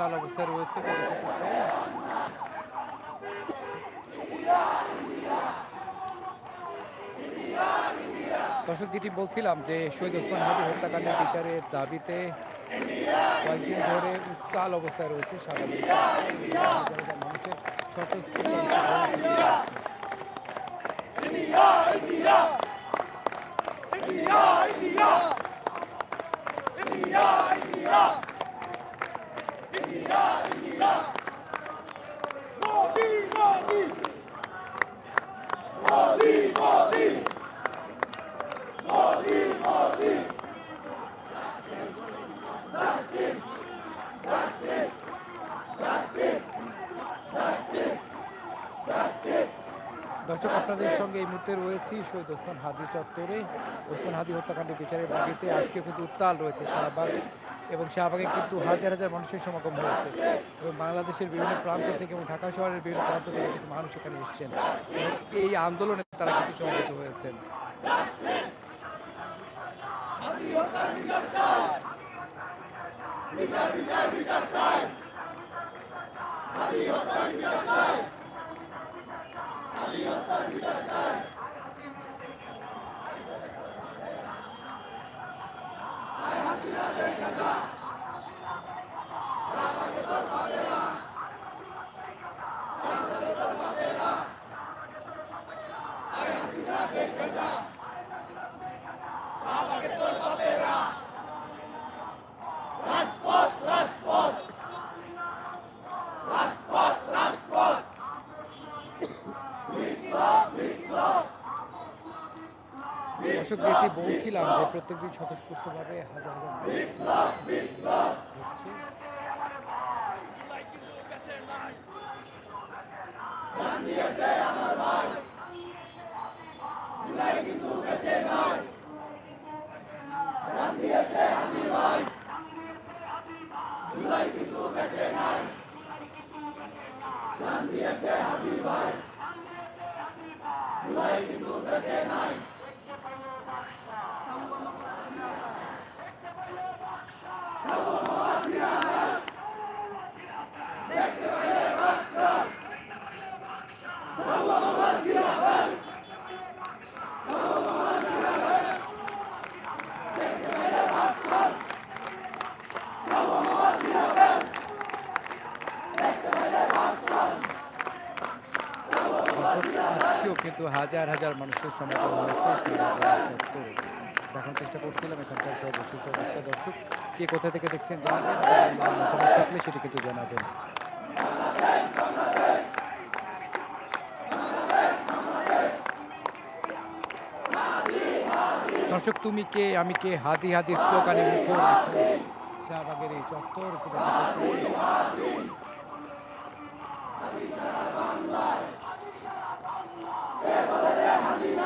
উত্তাল অবস্থায় রয়েছে। দর্শক, যেটি বলছিলাম যে শহীদ ওসমান হাদি হত্যাকাণ্ডের বিচারের দাবিতে কয়েকদিন ধরে উত্তাল অবস্থায় রয়েছে সারা দর্শক, আপনাদের সঙ্গে এই মুহূর্তে রয়েছি শহীদ ওসমান হাদি চত্বরে। ওসমান হাদি হত্যাকাণ্ডের বিচারের দাবিতে আজকে কিন্তু উত্তাল রয়েছে শাহবাগ এবং শাহবাগে কিন্তু হাজার হাজার মানুষের সমাগম হয়েছে। এবং বাংলাদেশের বিভিন্ন প্রান্ত থেকে এবং ঢাকা শহরের বিভিন্ন প্রান্ত থেকে কিন্তু মানুষ এখানে এসেছেন। এই আন্দোলনে তারা কিন্তু সমবেত হয়েছেন। Sabe que todo el papel দর্শক যেটি বলছিলাম যে প্রত্যেকদিন স্বতঃস্ফূর্তভাবে হাজার হাজার মানুষ ঘুরছে দর্শক আজকেও কিন্তু হাজার হাজার মানুষের সমাগম হয়েছে দেখানোর চেষ্টা করছিলাম এখানকার সর্বশেষ অবস্থা দর্শক। কে কোথা থেকে দেখছেন জানাবেন থাকলে সেটি কিন্তু জানাবেন। দর্শক, তুমি কে? আমি কে? হাদি হাদি স্লোগানে মুখর শাহবাগের এই চত্বর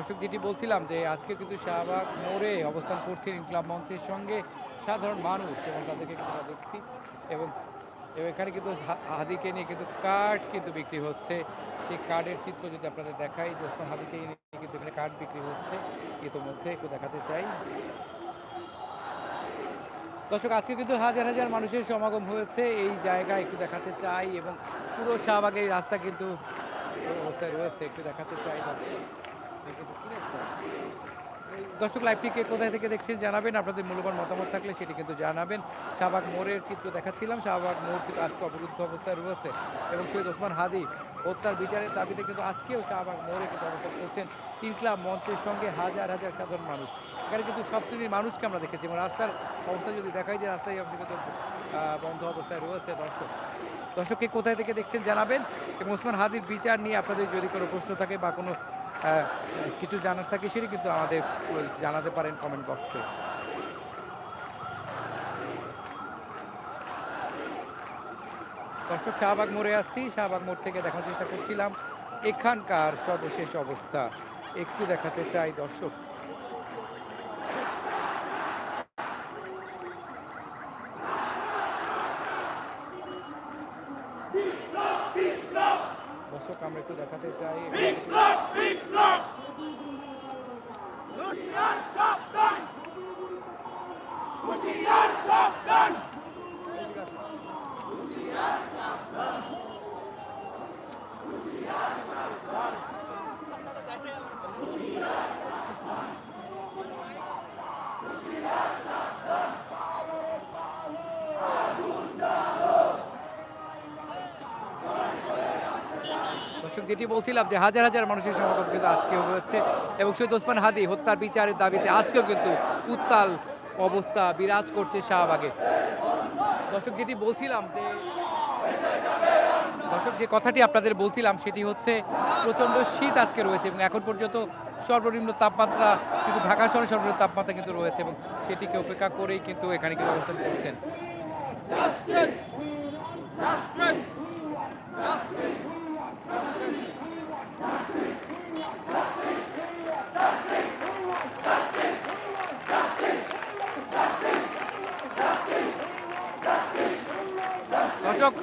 দর্শক যেটি বলছিলাম যে আজকে কিন্তু শাহবাগ মোড়ে অবস্থান করছেন ইনকলাব মঞ্চের সঙ্গে সাধারণ মানুষ এবং তাদেরকে কিন্তু আমরা দেখছি এবং এখানে কিন্তু হাদিকে নিয়ে কিন্তু কার্ড কিন্তু বিক্রি হচ্ছে। সেই কার্ডের চিত্র যদি আপনাদের দেখাই ওসমান হাদিকে নিয়ে কিন্তু এখানে কার্ড বিক্রি হচ্ছে। ইতোমধ্যে একটু দেখাতে চাই। দর্শক, আজকে কিন্তু হাজার হাজার মানুষের সমাগম হয়েছে। এই জায়গায় একটু দেখাতে চাই এবং পুরো শাহবাগের রাস্তা কিন্তু অবস্থায় রয়েছে। একটু দেখাতে চাই দর্শক। দর্শক লাইভটিকে কোথায় থেকে দেখছেন জানাবেন। আপনাদের মূল্যবান মতামত থাকলে সেটি কিন্তু জানাবেন। শাহবাগ মোড়ের চিত্র দেখাচ্ছিলাম। শাহবাগ মোড় কিন্তু আজকে অবরুদ্ধ অবস্থায় রয়েছে এবং শহীদ ওসমান হাদি হত্যার বিচারের দাবিতে কিন্তু আজকেও শাহবাগ মোড়ে কিন্তু অবস্থান করছেন। ইনকলাব মঞ্চের সঙ্গে হাজার হাজার সাধারণ মানুষ। এখানে কিন্তু সব শ্রেণির মানুষকে আমরা দেখেছি এবং রাস্তার অবস্থা যদি দেখাই যে রাস্তায় অংশ কিন্তু বন্ধ অবস্থায় রয়েছে দর্শক। দর্শককে কোথায় থেকে দেখছেন জানাবেন এবং ওসমান হাদির বিচার নিয়ে আপনাদের যদি কোনো প্রশ্ন থাকে বা কোনো হ্যাঁ, কিছু জানার থাকে সেটি কিন্তু আমাদের জানাতে পারেন কমেন্ট বক্সে দর্শক, শাহবাগ মোড়ে আছি। শাহবাগ মোড় থেকে দেখার চেষ্টা করছিলাম। এখানকার সর্বশেষ অবস্থা। একটু দেখাতে চাই দর্শক। Yeah. দর্শক, যেটি বলছিলাম যে হাজার হাজার মানুষের সমাগম কিন্তু আজকেও হয়েছে এবং শহীদ ওসমান হাদি হত্যার বিচারের দাবিতে আজকেও কিন্তু উত্তাল অবস্থা বিরাজ করছে শাহবাগে। দর্শক, যেটি বলছিলাম যে দর্শক, যে কথাটি আপনাদের বলছিলাম সেটি হচ্ছে প্রচণ্ড শীত আজকে রয়েছে এবং এখন পর্যন্ত সর্বনিম্ন তাপমাত্রা কিন্তু ঢাকা শহরে সর্বনিম্ন তাপমাত্রা কিন্তু রয়েছে এবং সেটিকে উপেক্ষা করেই কিন্তু এখানে কিন্তু অবস্থান করছেন।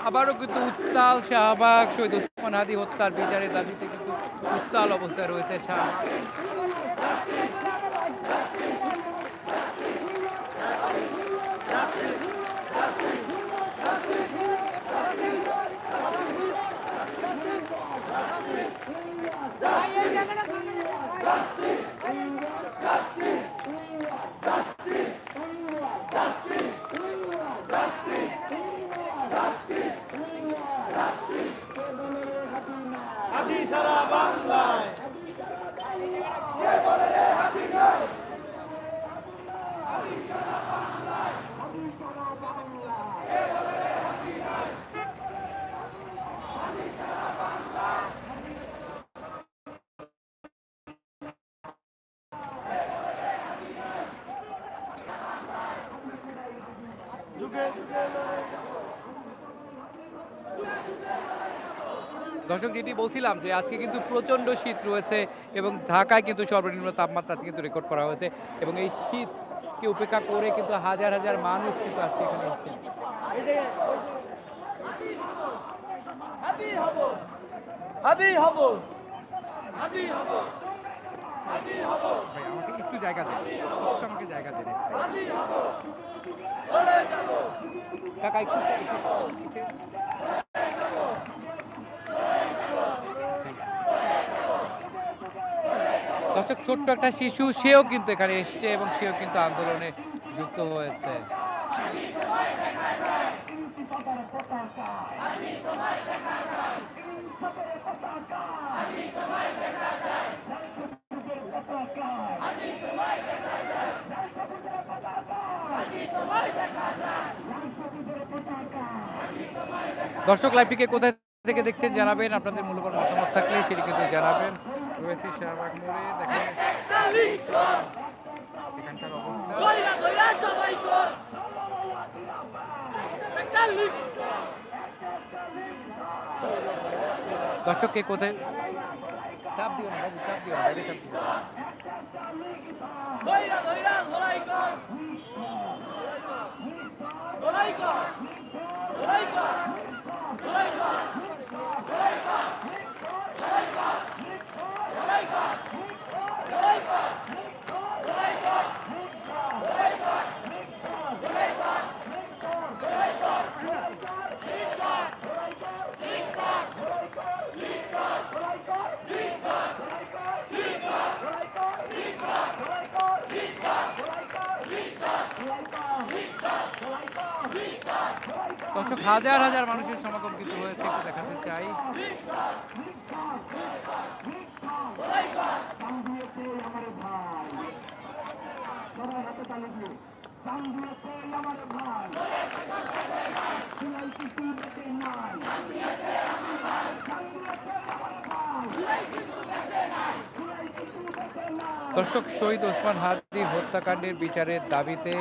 আবারও কিন্তু উত্তাল শাহবাগ, শহীদ ওসমান হাদি হত্যার বিচারের দাবিতে কিন্তু উত্তাল অবস্থায় রয়েছে শাহবাগ হাতি দর্শক যেটি বলছিলাম যে আজকে কিন্তু প্রচণ্ড শীত রয়েছে এবং ঢাকায় কিন্তু সর্বনিম্ন তাপমাত্রা আজকে কিন্তু রেকর্ড করা হয়েছে এবং এই শীতকে উপেক্ষা করে কিন্তু হাজার হাজার মানুষ কিন্তু আজকে এখানে আমাকে একটু জায়গা দেন। আমাকে দেন। কাকা একটু একটু পিছে। দর্শক ছোট্ট একটা শিশু, সেও কিন্তু এখানে এসছে এবং সেও কিন্তু আন্দোলনে যুক্ত হয়েছে। দর্শক লাইভটিকে কোথায় থেকে দেখছেন জানাবেন, আপনাদের মূল্যবান মতামত থাকলে সেটি কিন্তু জানাবেন। রয়েছে শাহবাগ মোড়ে দেখেন এখানকার অবস্থা। দর্শক কে কোথায়? চাপ দিও না বাবু চাপ দিও না বাইরে চাপ দিও লড়াই কর। লড়াই কর। লড়াই কর। দর্শক হাজার হাজার মানুষের সমাগম কিন্তু হয়েছে দেখাতে চাই। দর্শক শহীদ ওসমান হাদি হত্যাকাণ্ডের বিচারের দাবিতে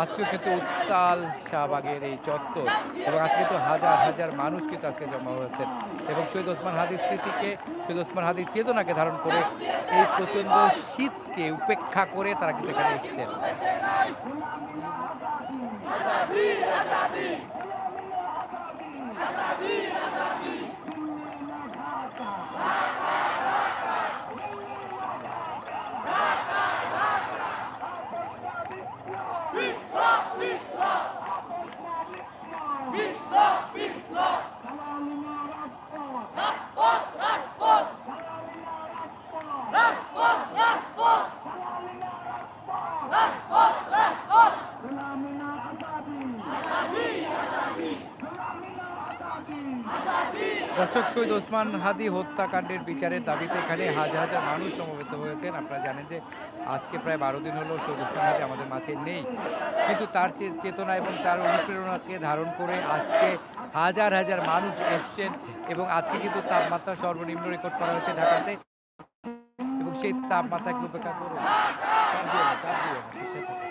আজকে কিন্তু উত্তাল শাহবাগের এই চত্বর এবং আজকে তো হাজার হাজার মানুষ কিন্তু আজকে জমা হয়েছেন এবং শহীদ ওসমান হাদির স্মৃতিকে শহীদ ওসমান হাদির চেতনাকে ধারণ করে এই প্রচণ্ড শীতকে উপেক্ষা করে তারা কিন্তু এখানে এসেছেন দর্শক শহীদ ওসমান হাদি হত্যাকাণ্ডের বিচারের দাবিতে এখানে হাজার হাজার মানুষ সমবেত হয়েছেন আপনারা জানেন যে আজকে প্রায় বারো দিন হলো শহীদ ওসমান হাদি আমাদের মাঝে নেই কিন্তু তার চেতনা এবং তার অনুপ্রেরণাকে ধারণ করে আজকে হাজার হাজার মানুষ এসছেন এবং আজকে কিন্তু তাপমাত্রা সর্বনিম্ন রেকর্ড করা হয়েছে ঢাকাতে এবং সেই তাপমাত্রাকে উপেক্ষা করে চাপ দিও না, চাপ দিও না, পিছিয়ে থাকো।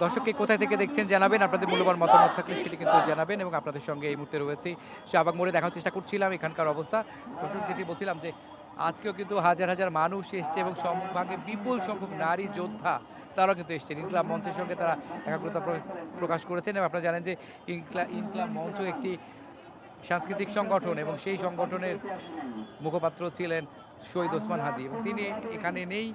দর্শককে কোথায় থেকে দেখছেন জানাবেন, আপনাদের মূল্যবান মতামত থাকলে সেটি কিন্তু জানাবেন এবং আপনাদের সঙ্গে এই মুহূর্তে রয়েছি। শাহবাগ মোড়ে দেখার চেষ্টা করছিলাম, এখানকার অবস্থা। দর্শক যেটি বলছিলাম যে, আজকেও কিন্তু হাজার হাজার মানুষ এসছে এবং সম্ভাগে বিপুল সংখ্যক নারী যোদ্ধা তারাও কিন্তু এসছেন। ইনকলাব মঞ্চের সঙ্গে তারা একাগ্রতা প্র- প্রকাশ করেছেন এবং আপনারা জানেন যে, ইনকলা, ইনকলাব মঞ্চ একটি সাংস্কৃতিক সংগঠন এবং সেই সংগঠনের মুখপাত্র ছিলেন শহীদ ওসমান হাদি এবং তিনি এখানে নেই।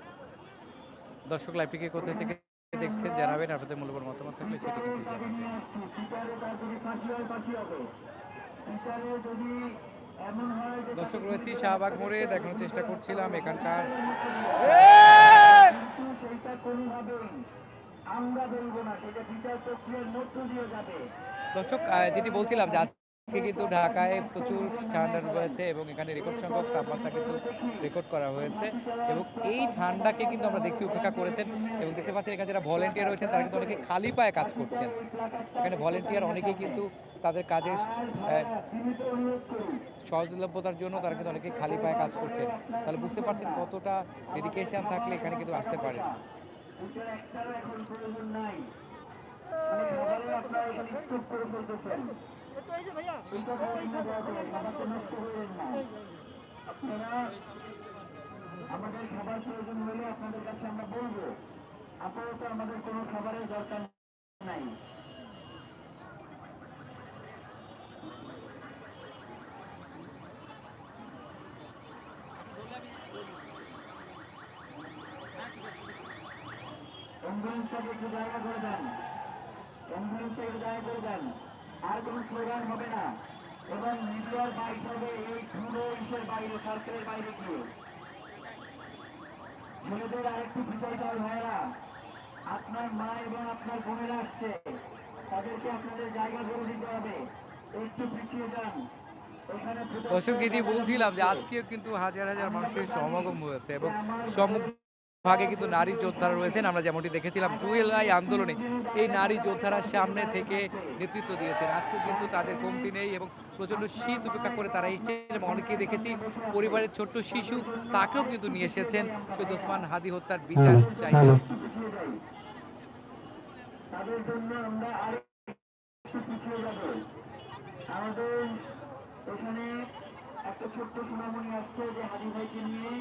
দর্শক লাইভটিকে কোথায় থেকে দেখছেন জানাবেন, আপনাদের মূল্যবান মতামত থাকলে সেটি কিন্তু দর্শক রয়েছি শাহবাগ মোড়ে, দেখানোর চেষ্টা করছিলাম এখানকার। দর্শক যেটি বলছিলাম যে কিন্তু ঢাকায় প্রচুর ঠান্ডা রয়েছে এবং এখানে রেকর্ড সংখ্যক তাপমাত্রা কিন্তু রেকর্ড করা হয়েছে এবং এই ঠান্ডাকে কিন্তু আমরা দেখছি, উপেক্ষা করেছেন এবং দেখতে পাচ্ছেন এখানে যারা ভলেন্টিয়ার রয়েছেন তারা কিন্তু অনেকে খালি পায়ে কাজ করছেন। এখানে ভলেন্টিয়ার অনেকেই কিন্তু তাদের কাজের সহজলভ্যতার জন্য তারা কিন্তু অনেকে খালি পায়ে কাজ করছেন। তাহলে বুঝতে পারছেন কতটা ডেডিকেশন থাকলে এখানে কিন্তু আসতে পারে। আপনারা আপনারা আমাদের খাবার প্রয়োজন হলে আপনাদের কাছে আমরা বলব আপাতত আমাদের কোনো খাবারের দরকার নাই অ্যাম্বুলেন্সটাকে একটু জায়গা করে দেন অ্যাম্বুলেন্সটা একটু জায়গা করে দেন আর কোনো স্লোগান হবে না। এবং মিডিয়ার বাইক হবে, এই ধুলো ইসের বাইরে, সরকারের বাইরে গিয়ে। ছেলেদের আরেকটু পিছাইতে হবে ভাইয়েরা, আপনার মা এবং আপনার বোনেরা আসছে। তাদেরকে আপনাদের জায়গা করে দিতে হবে। একটু পিছিয়ে যান। দর্শক যেটি বলছিলাম যে আজকেও কিন্তু হাজার হাজার মানুষের সমাগম হয়েছে এবং সম্মুখ ভাগে কিন্তু নারী যোদ্ধারা রয়েছেন। আমরা যেমনটি দেখেছিলাম জুয়েলাই আন্দোলনে এই নারী যোদ্ধারা সামনে থেকে নেতৃত্ব দিয়েছেন। আজকে কিন্তু তাদের কমতি নেই এবং প্রচণ্ড শীত উপেক্ষা করে তারা এসেছেন এবং অনেকেই দেখেছি পরিবারের ছোট্ট শিশু তাকেও কিন্তু নিয়ে এসেছেন। সৈয়দ ওসমান হাদি হত্যার বিচার চাইতে একটু পিছিয়ে যাই তাদের জন্য আমরা আর একটু পিছিয়ে যাব। আমাদের এখানে একটা ছোট্ট সোনামণি আসছে যে হাদি ভাইকে নিয়ে।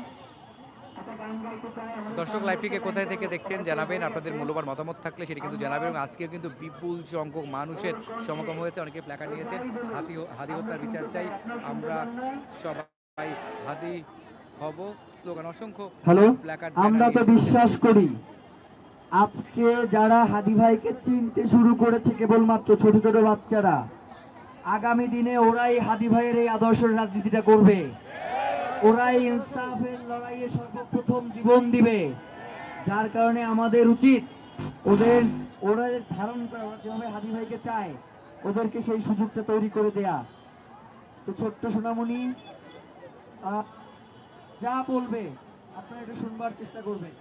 দর্শক লাইভটিকে কোথায় থেকে দেখছেন জানাবেন আপনাদের মূল্যবান মতামত থাকলে সেটি কিন্তু জানাবেন এবং আজকেও কিন্তু বিপুল সংখ্যক মানুষের সমাগম হয়েছে অনেকে প্ল্যাকার নিয়েছেন হাতি হাদি হত্যার বিচার চাই আমরা সবাই হাদি হব স্লোগান অসংখ্য হ্যালো প্ল্যাকার্ড আমরা তো বিশ্বাস করি আজকে যারা হাদি ভাইকে চিনতে শুরু করেছে কেবলমাত্র ছোট ছোট বাচ্চারা আগামী দিনে ওরাই হাদি ভাইয়ের এই আদর্শ রাজনীতিটা করবে। ওরাই ইনসাফের লড়াইয়ে সর্বপ্রথম জীবন দিবে। যার কারণে আমাদের উচিত ওদের ওদের ধারণ করা ওরা যেভাবে হাদি ভাইকে চায় ওদেরকে সেই সুযোগটা তৈরি করে দেয়া। তো ছোট্ট সোনামণি যা বলবে আপনারা এটা শুনবার চেষ্টা করবেন।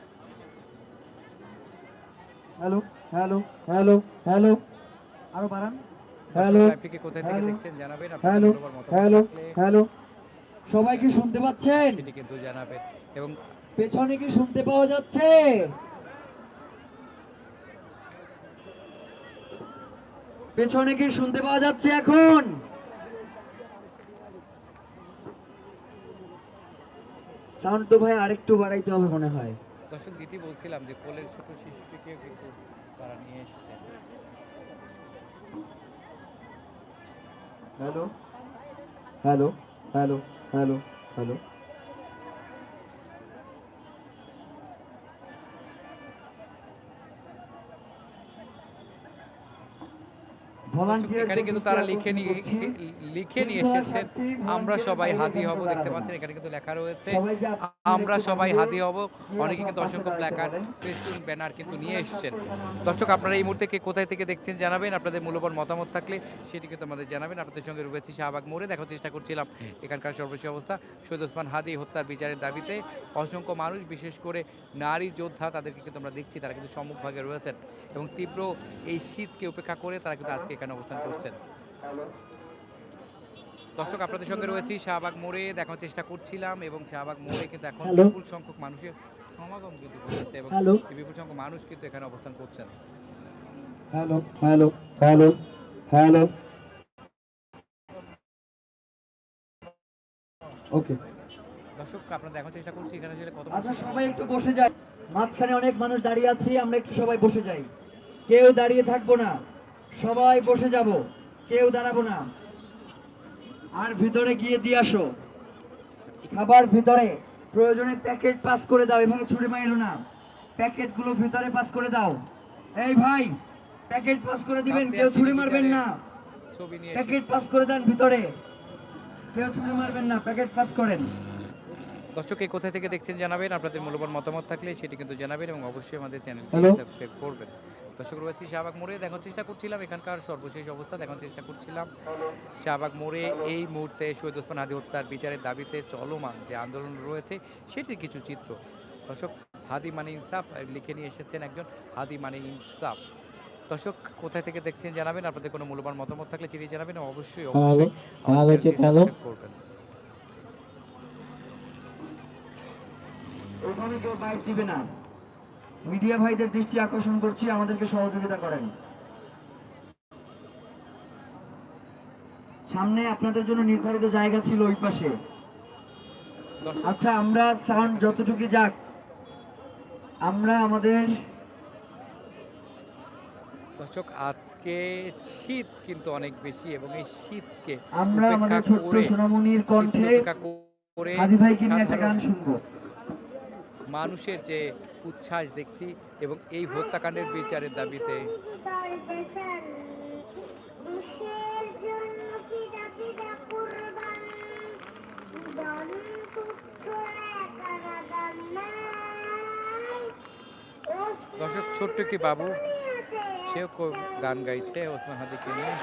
Hello hello hello hello. আরও বাড়ান। হ্যালো লাইভটিকে কোথায় থেকে দেখছেন জানাবেন আপনার মতামত হ্যালো হ্যালো। সবাই কি শুনতে পাচ্ছেন? সেটি কিন্তু জানাবেন এবং পেছনে কি শুনতে পাওয়া যাচ্ছে? পেছনে কি শুনতে পাওয়া যাচ্ছে এখন? সাউন্ড তো ভাই আরেকটু বাড়াইতে হবে মনে হয়। দর্শক দিতি বলছিলাম যে কোলের ছোট শিশুটিকেও কিন্তু তারা নিয়ে এসেছেন hello? Hello? Hello hello hello এখানে কিন্তু তারা লিখে নিয়ে লিখে নিয়ে এসেছেন। আমরা সবাই হাদি হব দেখতে পাচ্ছেন এখানে কিন্তু লেখা রয়েছে। আমরা সবাই হাদি হব। অনেকে কিন্তু অসংখ্য প্ল্যাকার্ড ফেস্টুন ব্যানার কিন্তু নিয়ে এসেছেন। দর্শক আপনারা এই মুহূর্তে কে কোথায় থেকে দেখছেন জানাবেন। আপনাদের মূল্যবান মতামত থাকলে সেটি কিন্তু আমাদের জানাবেন। আপনাদের সঙ্গে রয়েছি শাহবাগ মোড়ে। দেখার চেষ্টা করছিলাম এখানকার সর্বশেষ অবস্থা। শহীদ ওসমান হাদি হত্যার বিচারের দাবিতে অসংখ্য মানুষ বিশেষ করে নারী যোদ্ধা তাদেরকে কিন্তু আমরা দেখছি। তারা কিন্তু সম্মুখভাগে রয়েছেন এবং তীব্র এই শীতকে উপেক্ষা করে তারা কিন্তু আজকে এখানে অবস্থান করছেন। দর্শক আপনাদের সঙ্গে রয়েছি শাহবাগ মোড়ে। দেখার চেষ্টা করছিলাম এবং শাহবাগ মোড়ে কিন্তু এখন বিপুল সংখ্যক মানুষের সমাগম কিন্তু ঘটেছে এবং বিপুল সংখ্যক মানুষ কিন্তু এখানে অবস্থান করছেন। Hello hello hello hello. Okay. দর্শক আপনারা দেখার চেষ্টা করছি এখানে আসলে কত আচ্ছা সবাই একটু বসে যাই। মাঝখানে অনেক মানুষ দাঁড়িয়ে আছি আমরা একটু সবাই বসে যাই। কেউ দাঁড়িয়ে থাকব না। সবাই বসে যাব কেউ দাঁড়াবো না। আর ভিতরে গিয়ে দিয়ে আসো। খাবার ভিতরে প্রয়োজনে প্যাকেট পাস করে দাও এভাবে ছুড়ে মাইলো না। প্যাকেটগুলো ভিতরে পাস করে দাও। এই ভাই প্যাকেট পাস করে দিবেন কেউ ছুড়ে মারবেন না। প্যাকেট পাস করে দেন ভিতরে। কেউ ছুড়ে মারবেন না প্যাকেট পাস করেন। দর্শক এই কোথায় থেকে দেখছেন জানাবেন। আপনাদের মূল্যবান মতামত থাকলে সেটি কিন্তু জানাবেন এবং অবশ্যই আমাদের চ্যানেলটি সাবস্ক্রাইব করবেন। দর্শক রয়েছে শাহবাগ মোড়ে। দেখার চেষ্টা করছিলাম এখানকার সর্বশেষ অবস্থা দেখার চেষ্টা করছিলাম। শাহবাগ মোড়ে এই মুহূর্তে শহীদ ওসমান হাদি হত্যার বিচারের দাবিতে চলমান যে আন্দোলন রয়েছে সেটির কিছু চিত্র। দর্শক হাদি মানে ইনসাফ লিখে নিয়ে এসেছেন একজন হাদি মানে ইনসাফ। দর্শক কোথায় থেকে দেখছেন জানাবেন আপনাদের কোনো মূল্যবান মতামত থাকলে চিঠি জানাবেন অবশ্যই অবশ্যই করবেন। ওখানে কেউ বাইক দিবে না। মিডিয়া ভাইদের দৃষ্টি আকর্ষণ করছি আমাদেরকে সহযোগিতা করেন। সামনে আপনাদের জন্য নির্ধারিত জায়গা ছিল ওই পাশে। আচ্ছা আমরা সাউন্ড যতটুকু যাক আমরা আমাদের দর্শক আজকে শীত কিন্তু অনেক বেশি এবং এই শীতকে আমরা আমাদের ছোট্ট সোনামণির কণ্ঠে হাদি ভাইকে নিয়ে একটা গান শুনব। মানুষের যে উচ্ছ্বাস দেখছি এবং এই হত্যাকাণ্ডের বিচারের দাবিতে দর্শক, ছোট্ট একটি বাবু, সেও গান গাইছে, ওসমান হাদিকে নিয়ে।